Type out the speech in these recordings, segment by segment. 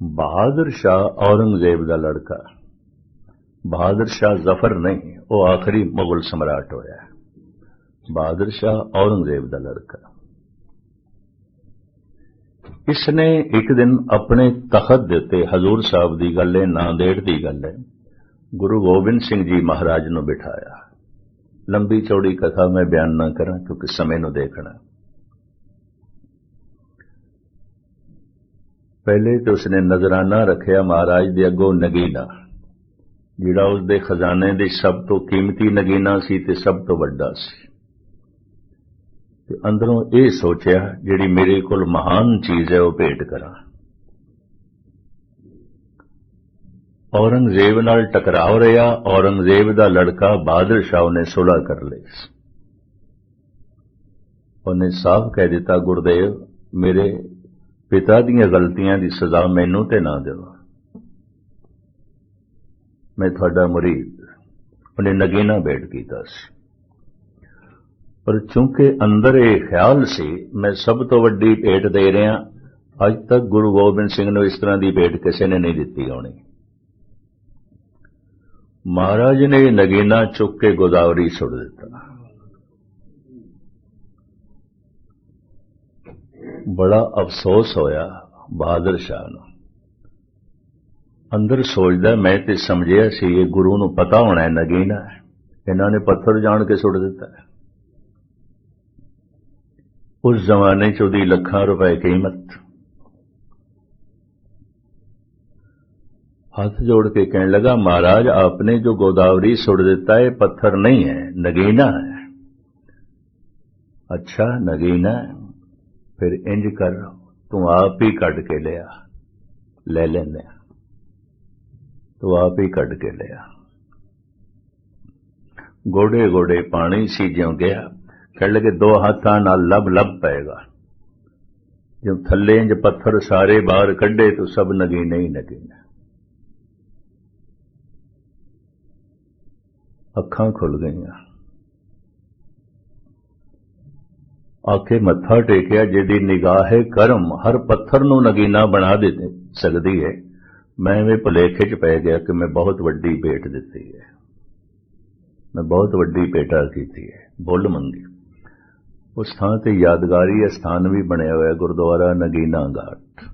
ਬਹਾਦਰ ਸ਼ਾਹ ਔਰੰਗਜ਼ੇਬ ਦਾ ਲੜਕਾ ਬਹਾਦਰ ਸ਼ਾਹ ਜ਼ਫਰ ਨਹੀਂ ਉਹ ਆਖਰੀ ਮੁਗਲ ਸਮਰਾਟ ਹੋਇਆ ਬਹਾਦਰ ਸ਼ਾਹ ਔਰੰਗਜ਼ੇਬ ਦਾ ਲੜਕਾ ਇਸ ਨੇ ਇੱਕ ਦਿਨ ਆਪਣੇ ਤਖਤ ਦੇ ਉੱਤੇ ਹਜ਼ੂਰ ਸਾਹਿਬ ਦੀ ਗੱਲ ਹੈ ਨਾਂਦੇੜ ਦੀ ਗੱਲ ਹੈ ਗੁਰੂ ਗੋਬਿੰਦ ਸਿੰਘ ਜੀ ਮਹਾਰਾਜ ਨੂੰ ਬਿਠਾਇਆ ਲੰਬੀ ਚੌੜੀ ਕਥਾ ਮੈਂ ਬਿਆਨ ਨਾ ਕਰਾਂ ਕਿਉਂਕਿ ਸਮੇਂ ਨੂੰ ਦੇਖਣਾ ਪਹਿਲੇ ਤੇ ਉਸਨੇ ਨਜ਼ਰਾਨਾ ਰੱਖਿਆ ਮਹਾਰਾਜ ਦੇ ਅੱਗੋਂ ਨਗੀਨਾ, ਜਿਹੜਾ ਉਸਦੇ ਖਜ਼ਾਨੇ ਦੇ ਸਭ ਤੋਂ ਕੀਮਤੀ ਨਗੀਨਾ ਸੀ ਤੇ ਸਭ ਤੋਂ ਵੱਡਾ ਸੀ। ਤੇ ਅੰਦਰੋਂ ਇਹ ਸੋਚਿਆ, ਜਿਹੜੀ ਮੇਰੇ ਕੋਲ ਮਹਾਨ ਚੀਜ਼ ਹੈ, ਉਹ ਭੇਟ ਕਰਾਂ। ਔਰੰਗਜ਼ੇਬ ਨਾਲ ਟਕਰਾਅ ਰਿਹਾ, ਔਰੰਗਜ਼ੇਬ ਦਾ ਲੜਕਾ ਬਹਾਦਰ ਸ਼ਾਹ ਨੇ ਸੁਲ੍ਹਾ ਕਰ ਲਈ ਉਹਨੇ ਸਾਫ਼ ਕਹਿ ਦਿੱਤਾ, ਗੁਰਦੇਵ, ਮੇਰੇ ਪਿਤਾ ਦੀਆਂ ਗਲਤੀਆਂ ਦੀ ਸਜ਼ਾ ਮੈਨੂੰ ਤੇ ਨਾ ਦਿਓ। ਮੈਂ ਤੁਹਾਡਾ ਮੁਰੀਦ ਉਹਨੇ ਨਗੀਨਾ ਭੇਟ ਕੀਤਾ ਸੀ। ਪਰ ਚੂੰਕਿ ਅੰਦਰ ਇਹ ਖਿਆਲ ਸੀ, ਮੈਂ ਸਭ ਤੋਂ ਵੱਡੀ ਭੇਟ ਦੇ ਰਿਹਾ, ਅੱਜ ਤੱਕ ਗੁਰੂ ਗੋਬਿੰਦ ਸਿੰਘ ਨੂੰ ਇਸ ਤਰ੍ਹਾਂ ਦੀ ਭੇਟ ਕਿਸੇ ਨੇ ਨਹੀਂ ਦਿੱਤੀ ਹੋਣੀ। ਮਹਾਰਾਜ ਨੇ ਨਗੀਨਾ ਚੁੱਕ ਕੇ ਗੋਦਾਵਰੀ ਸੁੱਟ ਦਿੱਤਾ। ਬੜਾ ਅਫਸੋਸ ਹੋਇਆ ਬਹਾਦਰ ਸ਼ਾਹ ਨੂੰ ਅੰਦਰ ਸੋਚਦਾ ਮੈਂ ਤੇ ਸਮਝਿਆ ਸੀ ਇਹ ਗੁਰੂ ਨੂੰ ਪਤਾ ਹੋਣਾ ਹੈ ਨਗੀਨਾ ਇਹਨਾਂ ਨੇ ਪੱਥਰ ਜਾਣ ਕੇ ਸੁੱਟ ਦਿੱਤਾ ਹੈ उस जमाने ਚ ਉਹਦੀ ਲੱਖਾਂ ਰੁਪਏ ਕੀਮਤ ਹੱਥ ਜੋੜ ਕੇ ਕਹਿਣ ਲੱਗਾ ਮਹਾਰਾਜ ਆਪਨੇ ਜੋ ਗੋਦਾਵਰੀ ਸੁੱਟ ਦਿੱਤਾ ਹੈ ਪੱਥਰ ਨਹੀਂ ਹੈ ਨਗੀਨਾ ਹੈ ਅੱਛਾ ਨਗੀਨਾ ਫਿਰ ਇੰਜ ਕਰ ਤੂੰ ਆਪ ਹੀ ਕੱਢ ਕੇ ਲਿਆ ਲੈ ਲੈਨੇ ਤੂੰ ਆਪ ਹੀ ਕੱਢ ਕੇ ਲਿਆ ਗੋੜੇ ਗੋੜੇ ਪਾਣੀ ਸੀ ਜਿਉਂ ਗਿਆ ਕਹਿਣ ਲੱਗੇ ਦੋ ਹੱਥਾਂ ਨਾਲ ਲਬ ਲਬ ਪਏਗਾ ਜਦ ਥੱਲੇ ਇੰਜ ਪੱਥਰ ਸਾਰੇ ਬਾਹਰ ਕੱਢੇ ਤਾਂ ਸਭ ਨਗੀ ਨਹੀਂ ਨਗੀਨਾ ਅੱਖਾਂ ਖੁੱਲ ਗਈਆਂ ਆਖੇ ਮੱਥਾ ਟੇਕਿਆ ਜਿਹਦੀ ਨਿਗਾਹ ਹੈ ਕਰਮ ਹਰ ਪੱਥਰ ਨੂੰ ਨਗੀਨਾ ਬਣਾ ਦੇ ਸਕਦੀ ਹੈ ਮੈਂ ਵੀ ਭੁਲੇਖੇ 'ਚ ਪੈ ਗਿਆ ਕਿ ਮੈਂ ਬਹੁਤ ਵੱਡੀ ਭੇਟ ਦਿੱਤੀ ਹੈ ਮੈਂ ਬਹੁਤ ਵੱਡੀ ਭੇਟਾ ਕੀਤੀ ਹੈ ਬੁੱਲ ਮੰਗੀ। ਉਸ ਥਾਂ ਤੇ ਯਾਦਗਾਰੀ ਸਥਾਨ ਵੀ ਬਣਿਆ ਹੋਇਆ, ਗੁਰਦੁਆਰਾ ਨਗੀਨਾ ਘਾਟ।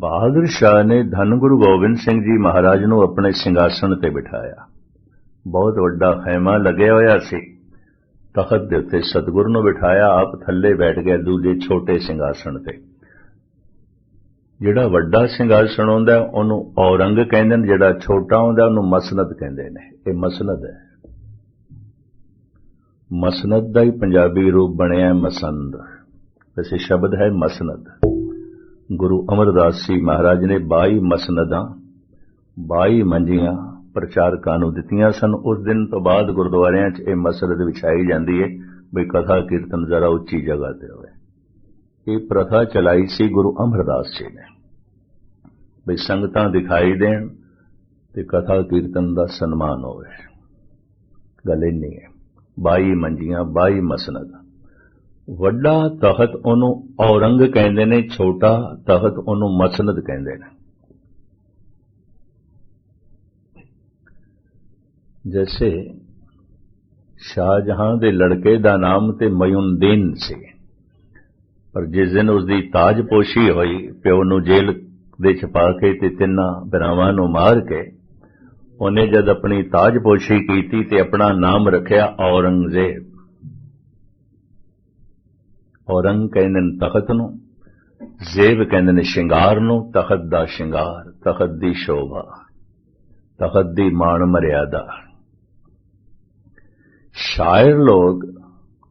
ਬਹਾਦਰ ਸ਼ਾਹ ਨੇ ਧੰਨ ਗੁਰੂ ਗੋਬਿੰਦ ਸਿੰਘ ਜੀ ਮਹਾਰਾਜ ਨੂੰ ਆਪਣੇ ਸਿੰਘਾਸਣ ਤੇ ਬਿਠਾਇਆ। ਬਹੁਤ ਵੱਡਾ ਖੈਮਾ ਲੱਗਿਆ ਹੋਇਆ ਸੀ। ਤਖਤ ਦੇ ਉੱਤੇ ਸਤਿਗੁਰੂ ਨੂੰ ਬਿਠਾਇਆ, ਆਪ ਥੱਲੇ ਬੈਠ ਗਿਆ ਦੂਜੇ ਛੋਟੇ ਸਿੰਘਾਸਣ ਤੇ। ਜਿਹੜਾ ਵੱਡਾ ਸਿੰਘਾਸਣ ਹੁੰਦਾ ਉਹਨੂੰ ਔਰੰਗ ਕਹਿੰਦੇ ਨੇ, ਜਿਹੜਾ ਛੋਟਾ ਹੁੰਦਾ ਉਹਨੂੰ ਮਸਨਦ ਕਹਿੰਦੇ ਨੇ। ਇਹ ਮਸਨਦ ਹੈ। ਮਸਨਦ ਦਾ ਹੀ ਪੰਜਾਬੀ ਰੂਪ ਬਣਿਆ ਮਸੰਦ। ਵੈਸੇ ਸ਼ਬਦ ਹੈ ਮਸਨਦ। ਗੁਰੂ ਅਮਰਦਾਸ ਜੀ ਮਹਾਰਾਜ ਨੇ 22 ਮਸਨਦਾਂ 22 ਮੰਜੀਆਂ ਪ੍ਰਚਾਰਕਾਂ ਨੂੰ ਦਿੱਤੀਆਂ ਸਨ। ਉਸ ਦਿਨ ਤੋਂ ਬਾਅਦ ਗੁਰਦੁਆਰਿਆਂ 'ਚ ਇਹ ਮਸਨਦ ਵਿਛਾਈ ਜਾਂਦੀ ਹੈ ਵੀ ਕਥਾ, ਕੀਰਤਨ ਜ਼ਰਾ ਉੱਚੀ ਜਗ੍ਹਾ ਤੇ ਹੋਵੇ। ਇਹ ਪ੍ਰਥਾ ਚਲਾਈ ਸੀ ਗੁਰੂ ਅਮਰਦਾਸ ਜੀ ਨੇ। ਵੀ ਸੰਗਤਾਂ ਦਿਖਾਈ ਦੇਣ ਤੇ ਕਥਾ, ਕੀਰਤਨ ਦਾ ਸਨਮਾਨ ਹੋਵੇ। ਗੱਲ ਇੰਨੀ ਹੈ 22 ਮੰਜੀਆਂ 22 ਮਸਨਦ। ਵੱਡਾ ਤਖਤ ਉਹਨੂੰ ਔਰੰਗ ਕਹਿੰਦੇ ਨੇ, ਛੋਟਾ ਤਖਤ ਉਹਨੂੰ ਮਸਨਦ ਕਹਿੰਦੇ ਨੇ। ਜੈਸੇ ਸ਼ਾਹਜਹਾਂ ਦੇ ਲੜਕੇ ਦਾ ਨਾਮ ਤੇ ਮਯੂਨਦੀਨ ਸੀ ਪਰ ਜਿਸ ਦਿਨ ਉਸ ਦੀ ਤਾਜਪੋਸ਼ੀ ਹੋਈ ਪਿਓ ਨੂੰ ਜੇਲ੍ਹ ਦੇ ਛਪਾ ਕੇ ਤੇ ਤਿੰਨਾਂ ਬਰਾਵਾਂ ਨੂੰ ਮਾਰ ਕੇ ਉਹਨੇ ਜਦ ਆਪਣੀ ਤਾਜਪੋਸ਼ੀ ਕੀਤੀ ਤੇ ਆਪਣਾ ਨਾਮ ਰੱਖਿਆ ਔਰੰਗਜ਼ੇਬ ਔਰੰਗ ਕਹਿੰਦੇ ਨੇ ਤਖਤ ਨੂੰ ਜ਼ੇਬ ਕਹਿੰਦੇ ਨੇ ਸ਼ਿੰਗਾਰ ਨੂੰ ਤਖਤ ਦਾ ਸ਼ਿੰਗਾਰ ਤਖਤ ਦੀ ਸ਼ੋਭਾ ਤਖਤ ਦੀ ਮਾਣ ਮਰਿਆਦਾ ਸ਼ਾਇਰ ਲੋਗ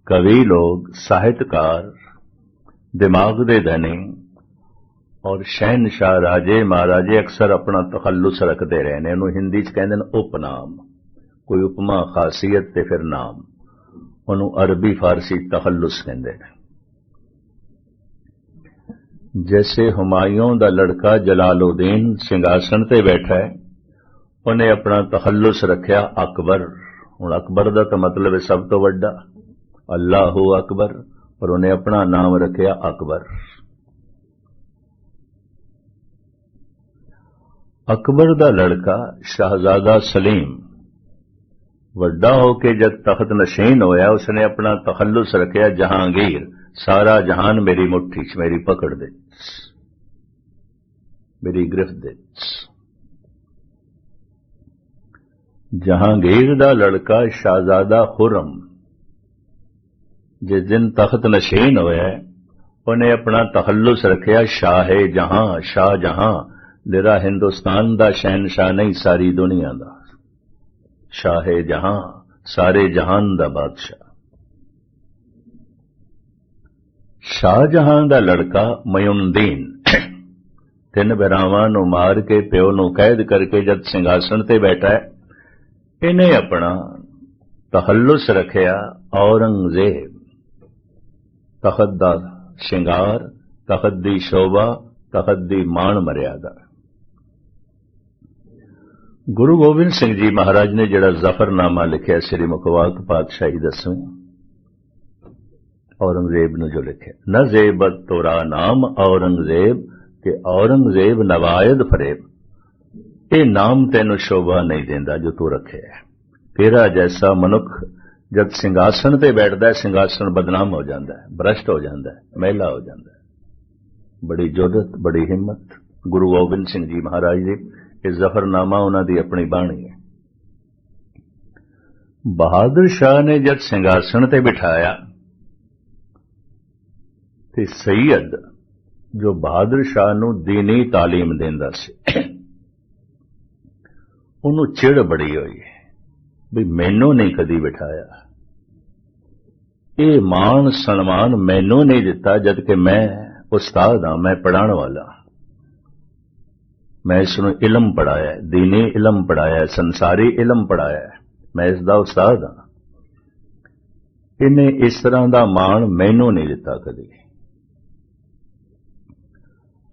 ਕਵੀ ਲੋਗ ਸਾਹਿਤਕਾਰ, ਦਿਮਾਗ ਦੇ ਧਨੀ ਔਰ ਸ਼ਹਿਨशाह ਰਾਜੇ ਮਹਾਰਾਜੇ ਅਕਸਰ ਆਪਣਾ ਤਖੱਲੁਸ ਰੱਖਦੇ ਰਹੇ ਨੇ ਉਹਨੂੰ ਹਿੰਦੀ ਚ ਕਹਿੰਦੇ ਨੇ ਉਪਨਾਮ। ਕੋਈ ਉਪਮਾ, ਖਾਸੀਅਤ ਤੇ ਫਿਰ ਨਾਮ। ਉਹਨੂੰ ਅਰਬੀ, ਫਾਰਸੀ ਤਖੱਲੁਸ ਕਹਿੰਦੇ ਨੇ। ਜੈਸੇ ਹੁਮਾਯੂੰ ਦਾ ਲੜਕਾ ਜਲਾਲਉਦੀਨ ਸਿੰਘਾਸਣ ਤੇ ਬੈਠਾ ਹੈ, ਉਹਨੇ ਆਪਣਾ ਤਖੱਲੁਸ ਰੱਖਿਆ ਅਕਬਰ। ਹੁਣ ਅਕਬਰ ਦਾ ਤਾਂ ਮਤਲਬ ਹੈ ਸਭ ਤੋਂ ਵੱਡਾ। ਅੱਲਾਹੁ ਅਕਬਰ, ਪਰ ਉਹਨੇ ਆਪਣਾ ਨਾਮ ਰੱਖਿਆ ਅਕਬਰ। ਅਕਬਰ ਦਾ ਲੜਕਾ ਸ਼ਹਜ਼ਾਦਾ ਸਲੀਮ। ਵੱਡਾ ਹੋ ਕੇ ਜਦ ਤਖਤ ਨਸ਼ੀਨ ਹੋਇਆ, ਉਸਨੇ ਆਪਣਾ ਤਖੱਲਸ ਰੱਖਿਆ ਜਹਾਂਗੀਰ। ਸਾਰਾ ਜਹਾਨ ਮੇਰੀ ਮੁੱਠੀ 'ਚ, ਮੇਰੀ ਪਕੜ ਦੇ। ਮੇਰੀ ਗ੍ਰਿਫਤ ਦੇ। ਜਹਾਂਗੀਰ ਦਾ ਲੜਕਾ ਸ਼ਾਹਜ਼ਾਦਾ ਖੁਰਮ, ਜਿਸ ਦਿਨ ਤਖਤ ਨਸ਼ੀਨ ਹੋਇਆ ਉਹਨੇ ਆਪਣਾ ਤਖੱਲੁਸ ਰੱਖਿਆ, ਸ਼ਾਹ ਜਹਾਂ ਸ਼ਾਹ ਜਹਾਂ, ਜਿਹੜਾ ਹਿੰਦੁਸਤਾਨ ਦਾ ਸ਼ਹਿਨशाह ਨਹੀਂ, ਸਾਰੀ ਦੁਨੀਆ ਦਾ। ਸ਼ਾਹ ਜਹਾਂ, ਸਾਰੇ ਜਹਾਨ ਦਾ ਬਾਦਸ਼ਾਹ। ਸ਼ਾਹਜਹਾਂ ਦਾ ਲੜਕਾ ਮਯੁਨਦੀਨ ਤਿੰਨ ਬਰਾਵਾਂ ਨੂੰ ਮਾਰ ਕੇ ਪਿਓ ਨੂੰ ਕੈਦ ਕਰਕੇ ਜਦ ਸਿੰਘਾਸਣ ਤੇ ਬੈਠਾ ਹੈ ਇਹਨੇ ਆਪਣਾ ਤਹੱਲੁਸ ਰੱਖਿਆ ਔਰੰਗਜ਼ੇਬ। ਤਖਤ ਦਾ ਸ਼ਿੰਗਾਰ ਤਖਤ ਦੀ ਸ਼ੋਭਾ ਤਖਤ ਦੀ ਮਾਣ ਮਰਿਆਦਾ। ਗੁਰੂ ਗੋਬਿੰਦ ਸਿੰਘ ਜੀ ਮਹਾਰਾਜ ਨੇ ਜਿਹੜਾ ਜ਼ਫਰਨਾਮਾ ਲਿਖਿਆ, ਸ੍ਰੀ ਮੁਖਵਾਕ ਪਾਤਸ਼ਾਹੀ ਦਸਵੇਂ ਔਰੰਗਜ਼ੇਬ ਨੂੰ ਜੋ ਲਿਖਿਆ, ਨ ਜ਼ੇਬਤ ਤੋਰਾ ਨਾਮ ਔਰੰਗਜ਼ੇਬ ਕਿ ਔਰੰਗਜ਼ੇਬ ਨਵਾਇਦ ਫਰੇਬ। ਇਹ ਨਾਮ ਤੈਨੂੰ ਸ਼ੋਭਾ ਨਹੀਂ ਦਿੰਦਾ ਜੋ ਤੂੰ ਰੱਖਿਆ ਤੇਰਾ ਜੈਸਾ ਮਨੁੱਖ ਜਦ ਸਿੰਘਾਸਣ ਤੇ ਬੈਠਦਾ ਹੈ ਸਿੰਘਾਸਣ ਬਦਨਾਮ ਹੋ ਜਾਂਦਾ ਹੈ ਭ੍ਰਸ਼ਟ ਹੋ ਜਾਂਦਾ ਹੈ ਮਹਿਲਾ ਹੋ ਜਾਂਦਾ ਹੈ ਬੜੀ ਜੁਰਤ ਬੜੀ ਹਿੰਮਤ ਗੁਰੂ ਗੋਬਿੰਦ ਸਿੰਘ ਜੀ ਮਹਾਰਾਜ ਦੇ ਇਹ ਜ਼ਫਰਨਾਮਾ ਉਹਨਾਂ ਦੀ ਆਪਣੀ ਬਾਣੀ ਹੈ ਬਹਾਦਰ ਸ਼ਾਹ ਨੇ ਜਦ ਸਿੰਘਾਸਣ ਤੇ ਬਿਠਾਇਆ ਤੇ ਸੈਯਦ ਜੋ ਬਹਾਦਰ ਸ਼ਾਹ ਨੂੰ دینی تعلیم ਦਿੰਦਾ ਸੀ ਉਹਨੂੰ ਚਿੜ ਬੜੀ ਹੋਈ ਵੀ ਮੈਨੂੰ ਨਹੀਂ ਕਦੀ ਬਿਠਾਇਆ ਇਹ ਮਾਣ ਸਨਮਾਨ ਮੈਨੂੰ ਨਹੀਂ ਦਿੱਤਾ ਜਦ ਕਿ ਮੈਂ ਉਸਤਾਦ ਹਾਂ ਮੈਂ ਪੜਾਉਣ ਵਾਲਾ ਮੈਂ ਇਸ ਨੂੰ ਇਲਮ ਪੜਾਇਆ دینی ਇਲਮ ਪੜਾਇਆ ਸੰਸਾਰੀ ਇਲਮ ਪੜਾਇਆ ਮੈਂ ਇਸ ਦਾ ਉਸਤਾਦ ਹਾਂ ਇਹਨੇ ਇਸ ਤਰ੍ਹਾਂ ਦਾ ਮਾਣ ਮੈਨੂੰ ਨਹੀਂ ਦਿੱਤਾ ਕਦੀ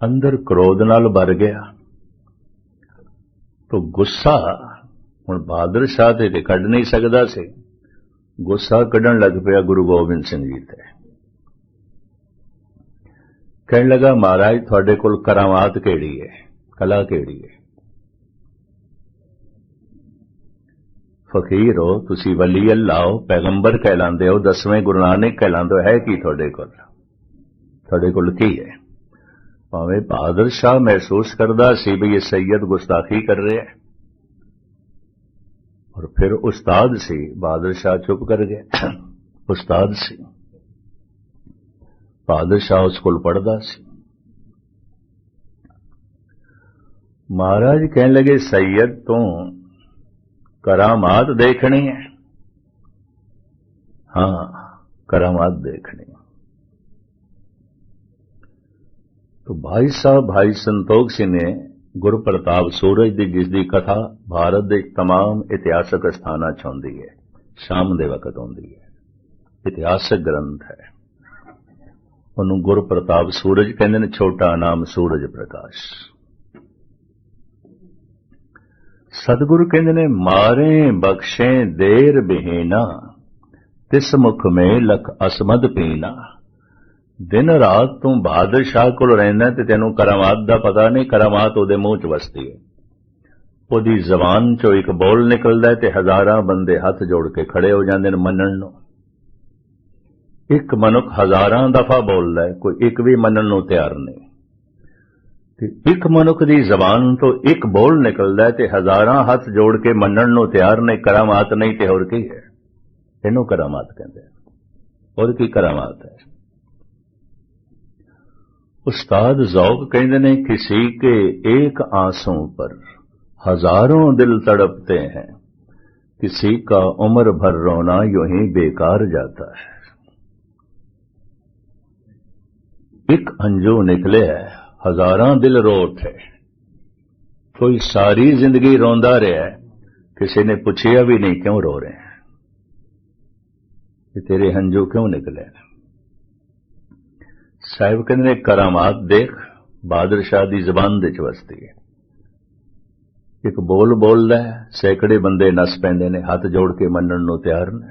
ਅੰਦਰ ਕ੍ਰੋਧ ਨਾਲ ਭਰ ਗਿਆ ਤੋ ਗੁੱਸਾ ਹੁਣ ਬਹਾਦਰ ਸ਼ਾਹ ਤੇ ਕੱਢ ਨਹੀਂ ਸਕਦਾ ਸੀ ਗੁੱਸਾ ਕੱਢਣ ਲੱਗ ਪਿਆ ਗੁਰੂ ਗੋਬਿੰਦ ਸਿੰਘ ਜੀ ਤੇ ਕਹਿਣ ਲੱਗਾ ਮਹਾਰਾਜ ਤੁਹਾਡੇ ਕੋਲ ਕਰਾਮਾਤ ਕਿਹੜੀ ਹੈ ਕਲਾ ਕਿਹੜੀ ਹੈ ਫਕੀਰ ਹੋ ਤੁਸੀਂ ਵਲੀ ਅੱਲਾਹ ਹੋ ਪੈਗੰਬਰ ਕਹਿਲਾਉਂਦੇ ਹੋ ਦਸਵੇਂ ਗੁਰੂ ਨਾਨਕ ਕਹਿਲਾਉਂਦੇ ਹੋ ਹੈ ਕੀ ਤੁਹਾਡੇ ਕੋਲ ਤੁਹਾਡੇ ਕੋਲ ਕੀ ਹੈ ਭਾਵੇਂ ਬਹਾਦਰ ਸ਼ਾਹ ਮਹਿਸੂਸ ਕਰਦਾ ਸੀ ਵੀ ਇਹ ਸੈਯਦ ਗੁਸਤਾਖੀ ਕਰ ਰਿਹਾ ਹੈ ਔਰ ਫਿਰ ਉਸਤਾਦ ਸੀ ਬਹਾਦਰ ਸ਼ਾਹ ਚੁੱਪ ਕਰ ਗਿਆ ਉਸਤਾਦ ਸੀ ਬਹਾਦਰ ਸ਼ਾਹ ਉਸ ਕੋਲ ਪੜਦਾ ਸੀ ਮਹਾਰਾਜ ਕਹਿਣ ਲੱਗੇ ਸੈਯਦ ਤੋਂ ਕਰਾਮਾਤ ਦੇਖਣੀ ਹੈ ਹਾਂ ਕਰਾਮਾਤ ਦੇਖਣੀ ਹੈ तो भाई साहब भाई संतोख सिंह ने ਗੁਰ ਪ੍ਰਤਾਪ ਸੂਰਜ ਦੀ ਜਿਸ ਦੀ ਕਥਾ ਭਾਰਤ ਦੇ तमाम ਇਤਿਹਾਸਕ ਸਥਾਨਾਂ 'ਚ ਹੁੰਦੀ ਹੈ ਸ਼ਾਮ ਦੇ ਵਕਤ ਹੁੰਦੀ ਹੈ ਇਤਿਹਾਸਕ ਗ੍ਰੰਥ ਹੈ ਉਹਨੂੰ ਗੁਰ ਪ੍ਰਤਾਪ ਸੂਰਜ ਕਹਿੰਦੇ ਨੇ ਛੋਟਾ ਨਾਮ ਸੂਰਜ ਪ੍ਰਕਾਸ਼ ਸਤਿਗੁਰੂ ਕਹਿੰਦੇ ਨੇ ਮਾਰੇ ਬਖਸ਼ੇ ਦੇਰ ਬਿਹੀਨਾ ਤਿਸ ਮੁਖ ਮੇ ਲਖ ਅਸਮਦ ਪੀਨਾ ਦਿਨ ਰਾਤ ਤੂੰ ਬਹਾਦਰ ਸ਼ਾਹ ਕੋਲ ਰਹਿੰਦਾ ਤੇ ਤੈਨੂੰ ਕਰਾਮਾਤ ਦਾ ਪਤਾ ਨਹੀਂ, ਕਰਾਮਾਤ ਉਹਦੇ ਮੂੰਹ 'ਚ ਵਸਦੀ ਹੈ। ਉਹਦੀ ਜ਼ਬਾਨ 'ਚੋਂ ਇੱਕ ਬੋਲ ਨਿਕਲਦਾ ਤੇ ਹਜ਼ਾਰਾਂ ਬੰਦੇ ਹੱਥ ਜੋੜ ਕੇ ਖੜੇ ਹੋ ਜਾਂਦੇ ਨੇ ਮੰਨਣ ਨੂੰ। ਇੱਕ ਮਨੁੱਖ ਹਜ਼ਾਰਾਂ ਦਫਾ ਬੋਲਦਾ ਕੋਈ ਇੱਕ ਵੀ ਮੰਨਣ ਨੂੰ ਤਿਆਰ ਨਹੀਂ। ਤੇ ਇੱਕ ਮਨੁੱਖ ਦੀ ਜ਼ਬਾਨ ਤੋਂ ਇੱਕ ਬੋਲ ਨਿਕਲਦਾ ਤੇ ਹਜ਼ਾਰਾਂ ਹੱਥ ਜੋੜ ਕੇ ਮੰਨਣ ਨੂੰ ਤਿਆਰ ਨੇ ਕਰਾਮਾਤ ਨਹੀਂ ਤੇ ਹੋਰ ਕੀ ਹੈ? ਇਹਨੂੰ ਕਰਾਮਾਤ ਕਹਿੰਦੇ ਹੋਰ ਕੀ ਕਰਾਮਾਤ ਹੈ? استاد ذوق کہندے نے کسی کے ایک آنسوں پر ہزاروں دل تڑپتے ہیں، کسی کا عمر بھر رونا یوں ہی بیکار جاتا ہے۔ ایک انجو نکلے ہے ہزاراں دل رو اٹھے کوئی ساری زندگی روندا رہا ہے، کسی نے پوچھیا بھی نہیں کیوں رو رہے ہیں۔ کہ تیرے ہنجو کیوں نکلے ہیں؟ ਸਾਹਿਬ ਕਹਿੰਦੇ ਨੇ, ਕਰਾਮਾਤ ਦੇਖ ਬਾਦਰ ਸ਼ਾਹ ਦੀ ਜ਼ਬਾਨ ਦੇ ਚ ਵਸਦੀ ਹੈ। ਇੱਕ ਬੋਲ ਬੋਲਦਾ ਸੈਂਕੜੇ ਬੰਦੇ ਨਸ ਪੈਂਦੇ ਨੇ, ਹੱਥ ਜੋੜ ਕੇ ਮੰਨਣ ਨੂੰ ਤਿਆਰ ਨੇ।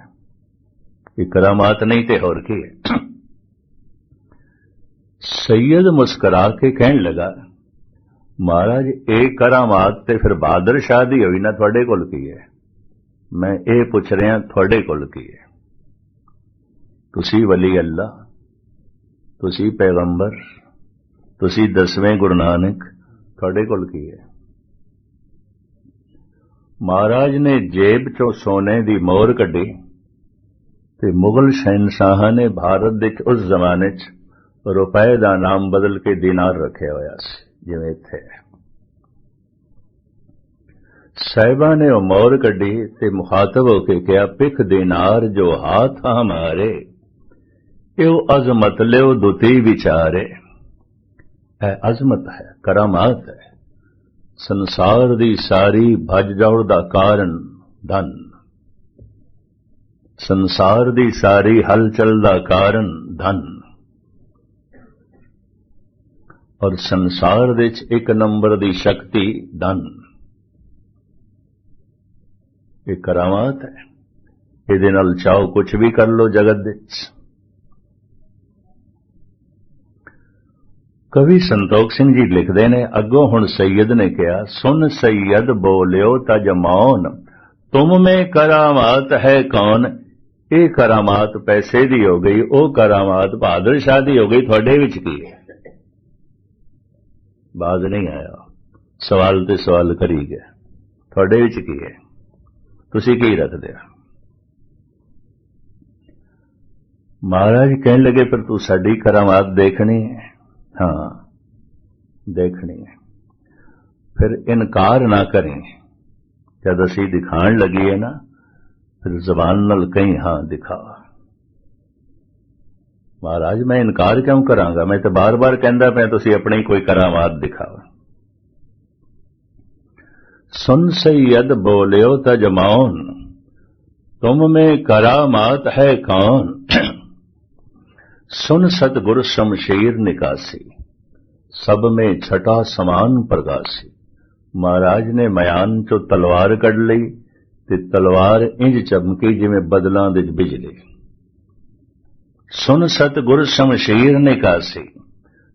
ਇਹ ਕਰਾਮਾਤ ਨਹੀਂ ਤੇ ਹੋਰ ਕੀ ਹੈ? ਸੈਯਦ ਮੁਸਕਰਾ ਕੇ ਕਹਿਣ ਲੱਗਾ, ਮਹਾਰਾਜ, ਇਹ ਕਰਾਮਾਤ ਤੇ ਫਿਰ ਬਹਾਦਰ ਸ਼ਾਹ ਦੀ ਹੋਈ ਨਾ ਤੁਹਾਡੇ ਕੋਲ ਕੀ ਹੈ? ਮੈਂ ਇਹ ਪੁੱਛ ਰਿਹਾ, ਤੁਹਾਡੇ ਕੋਲ ਕੀ ਹੈ? ਤੁਸੀਂ ਵਲੀ ਅੱਲਾ ਤੁਸੀਂ ਪੈਗੰਬਰ, ਤੁਸੀਂ ਦਸਵੇਂ ਗੁਰੂ ਨਾਨਕ, ਤੁਹਾਡੇ ਕੋਲ ਕੀ ਹੈ? ਮਹਾਰਾਜ ਨੇ ਜੇਬ ਚੋਂ ਸੋਨੇ ਦੀ ਮੋਹਰ ਕੱਢੀ ਤੇ ਮੁਗਲ ਸ਼ਹਿਨशाह ਨੇ ਭਾਰਤ ਦੇ ਉਸ ਜ਼ਮਾਨੇ 'ਚ ਰੁਪਏ ਦਾ ਨਾਮ ਬਦਲ ਕੇ ਦਿਨਾਰ ਰੱਖਿਆ ਹੋਇਆ ਸੀ, ਜਿਵੇਂ ਇੱਥੇ ਸਾਹਿਬਾਂ ਨੇ ਉਹ ਮੋਹਰ ਕੱਢੀ ਤੇ ਮੁਖਾਤਬ ਹੋ ਕੇ ਕਿਹਾ ਪਿਖ ਦਿਨਾਰ ਜੋ ਹਾਥ ਹਮਾਰੇ। ਇਹ ਅਜ਼ਮਤ ਲਿਓ ਦੁਤੀ ਵਿਚਾਰੇ? ਹੈ ਅਜ਼ਮਤ ਹੈ, ਕਰਾਮਾਤ ਹੈ। ਸੰਸਾਰ ਦੀ ਸਾਰੀ ਭੱਜ ਦੌੜ ਦਾ ਕਾਰਨ ਧਨ। ਸੰਸਾਰ ਦੀ ਸਾਰੀ ਹਲਚਲ ਦਾ ਕਾਰਨ ਧਨ। ਔਰ ਸੰਸਾਰ ਵਿੱਚ ਇੱਕ ਨੰਬਰ ਦੀ ਸ਼ਕਤੀ ਧਨ। ਇਹ ਕਰਾਮਾਤ ਹੈ। ਇਹਦੇ ਨਾਲ ਚਾਹੋ ਕੁਝ ਵੀ ਕਰ ਲੋ ਜਗਤ ਵਿੱਚ। ਕਵੀ ਸੰਤੋਖ ਸਿੰਘ ਜੀ ਲਿਖਦੇ ਨੇ, ਅੱਗੋਂ ਹੁਣ ਸੈਯਦ ਨੇ ਕਿਹਾ ਸੁਨ ਸੈਯਦ ਬੋਲਿਓ ਤਜ ਮੌਨ, ਤੁਮ ਮੇ ਕਰਾਮਾਤ ਹੈ ਕੌਣ? ਇਹ ਕਰਾਮਾਤ ਪੈਸੇ ਦੀ ਹੋ ਗਈ, ਉਹ ਕਰਾਮਾਤ ਬਹਾਦਰ ਸ਼ਾਹ ਦੀ ਹੋ ਗਈ, ਤੁਹਾਡੇ ਵਿੱਚ ਕੀ ਹੈ? ਬਾਜ਼ ਨਹੀਂ ਆਇਆ। ਸਵਾਲ ਤੇ ਸਵਾਲ ਕਰੀ ਗਿਆ। ਤੁਹਾਡੇ ਵਿੱਚ ਕੀ ਹੈ? ਤੁਸੀਂ ਕੀ ਰੱਖਦੇ ਹੋ? ਮਹਾਰਾਜ, ਕਹਿਣ ਲੱਗੇ, ਪਰ ਤੂੰ ਸਾਡੀ ਕਰਾਮਾਤ ਦੇਖਣੀ ਹੈ। हाँ देखनी है फिर इनकार ना करें ਜਦ ਅਸੀਂ ਦਿਖਾਣ ਲੱਗੀਏ ਨਾ, ਫਿਰ ਜ਼ਬਾਨ ਨਾਲ ਕਹੀਂ, ਹਾਂ, ਦਿਖਾ। ਮਹਾਰਾਜ, ਮੈਂ ਇਨਕਾਰ ਕਿਉਂ ਕਰਾਂਗਾ? ਮੈਂ ਤਾਂ ਬਾਰ-ਬਾਰ ਕਹਿੰਦਾ ਪਿਆ, ਤੁਸੀਂ ਆਪਣੀ ਕੋਈ ਕਰਾਮਾਤ ਦਿਖਾਓ। ਸੁਨ ਸੈਦ ਬੋਲਿਓ ਤਜਮਾਉਨ ਤੁਮ ਮੇ ਕਰਾਮਾਤ ਹੈ ਕੌਣ? सुन सतगुर शमशेर निकासी सब में छठा समान प्रकाशी ਮਹਾਰਾਜ ਨੇ ਮਿਆਨ ਚੋਂ ਤਲਵਾਰ ਕੱਢ ਲਈ ਤੇ ਤਲਵਾਰ ਇੰਜ ਚਮਕੀ ਜਿਵੇਂ ਬਦਲਾਂ ਦੇ ਬਿਜਲੀ ਸੁਨ ਸਤਗੁਰ ਸ਼ਮਸ਼ੀਰ ਨੇ ਕਾਸੀ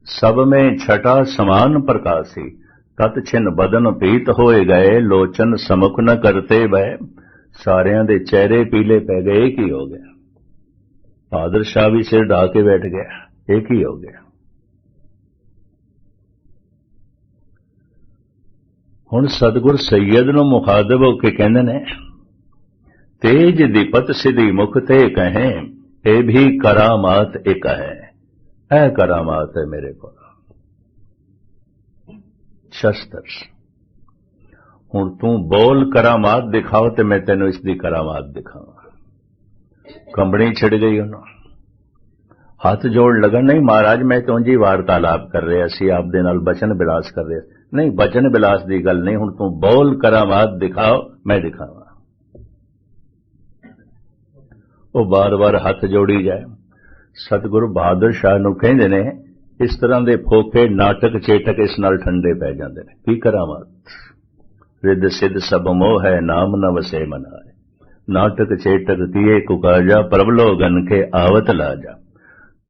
ਸਭ में छठा समान प्रकाशी ਤਤ ਛਿਨ ਬਦਨ ਪੀਤ ਹੋਏ ਗਏ ਲੋਚਨ ਸਮੁਖ ਨ ਕਰਤੇ ਬੈ ਸਾਰਿਆਂ ਦੇ ਚਿਹਰੇ ਪੀਲੇ ਪੈ ਗਏ ਕੀ ਹੋ ਗਿਆ ਬਹਾਦਰ ਸ਼ਾਹ ਵੀ ਸਿਰ ਢਾ ਕੇ ਬੈਠ ਗਿਆ। ਇਹ ਕੀ ਹੋ ਗਿਆ? ਹੁਣ ਸਤਗੁਰ ਸੈਯਦ ਨੂੰ ਮੁਖਾਤਬ ਹੋ ਕੇ ਕਹਿੰਦੇ ਨੇ, ਤੇਜ ਦੀਪਤ ਸਿਧੀ ਮੁਖ ਤੇ ਕਹੇ, ਇਹ ਵੀ ਕਰਾਮਾਤ ਇੱਕ ਹੈ। ਇਹ ਕਰਾਮਾਤ ਹੈ ਮੇਰੇ ਕੋਲ। ਸ਼ਸਤਰ। ਹੁਣ ਤੂੰ ਬੋਲ ਕਰਾਮਾਤ ਦਿਖਾਓ ਤੇ ਮੈਂ ਤੈਨੂੰ ਇਸ ਦੀ ਕਰਾਮਾਤ ਦਿਖਾਵਾਂ। ਕੰਬਣੀ ਛਿੜ ਗਈ ਉਹਨੂੰ। ਹੱਥ ਜੋੜ ਲਗਾ ਨਹੀਂ ਮਹਾਰਾਜ, ਮੈਂ ਤੂੰ ਜੀ ਵਾਰਤਾਲਾਪ ਕਰ ਰਿਹਾ ਸੀ? ਆਪਦੇ ਨਾਲ ਬਚਨ ਬਿਲਾਸ ਕਰ ਰਿਹਾ ਨਹੀਂ, ਬਚਨ ਬਿਲਾਸ ਦੀ ਗੱਲ ਨਹੀਂ, ਹੁਣ ਤੂੰ ਬੋਲ ਕਰਾਮਾਤ ਦਿਖਾਓ, ਮੈਂ ਦਿਖਾਵਾਂ। ਉਹ ਬਾਰ-ਬਾਰ ਹੱਥ ਜੋੜੀ ਜਾਏ। ਸਤਿਗੁਰੂ ਬਹਾਦਰ ਸ਼ਾਹ ਨੂੰ ਕਹਿੰਦੇ ਨੇ, ਇਸ ਤਰ੍ਹਾਂ ਦੇ ਫੋਕੇ ਨਾਟਕ ਚੇਟਕ ਇਸ ਨਾਲ ਠੰਡੇ ਪੈ ਜਾਂਦੇ ਨੇ। ਕੀ ਕਰਾਮਾਤ ਰਿੱਧ ਸਿੱਧ ਸਭ ਮੋਹ ਹੈ, ਨਾਮ ਨ ਵਸੇ ਮਨਾਏ। నాటక చేటకు తీయకు కాజా ప్రభలో గనుకే ఆవతలాజా.